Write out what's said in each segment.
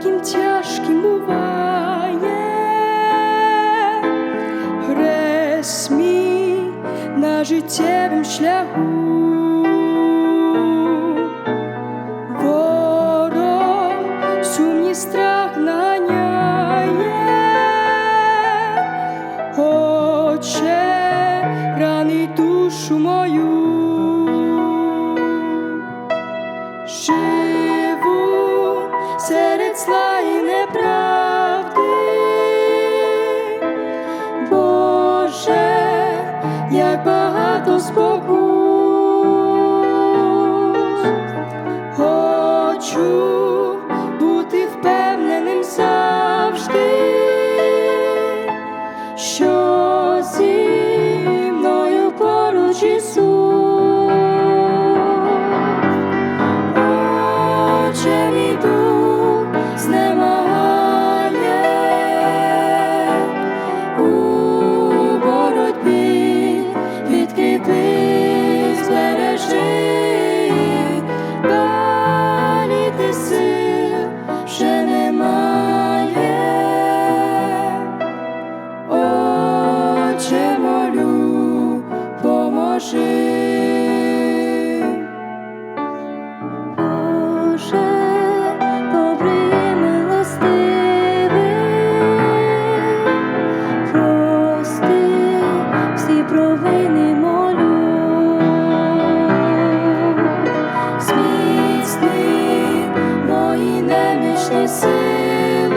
яким тяжким буває, хрест мій на життєвім шляху. Ворог страх наняє, Отче, ранить душу мою. Серед зла і неправди, Боже, як багато спокус, хочу бути впевненим завжди, що зі поруч Ісус. Отче мій listen. Сили,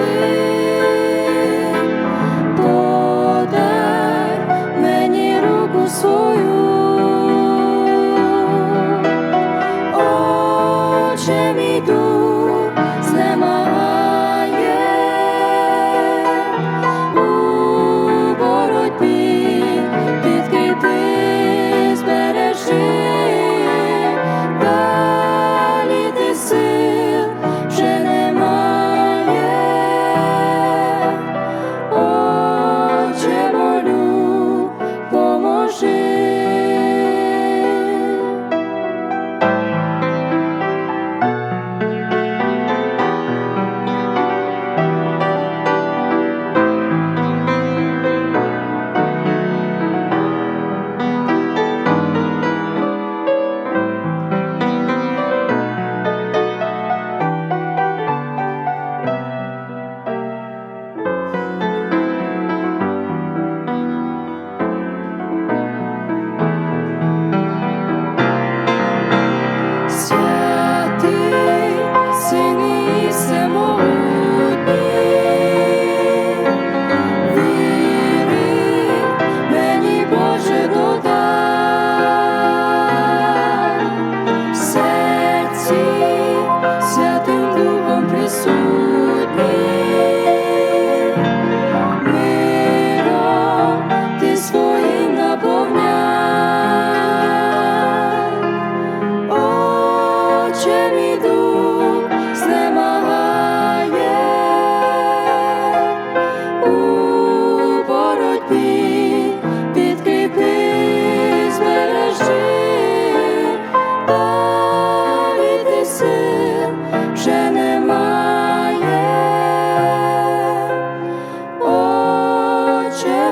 подай мені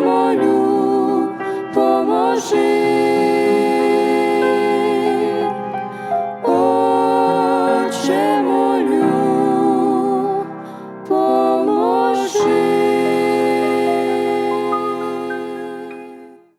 молю, поможи.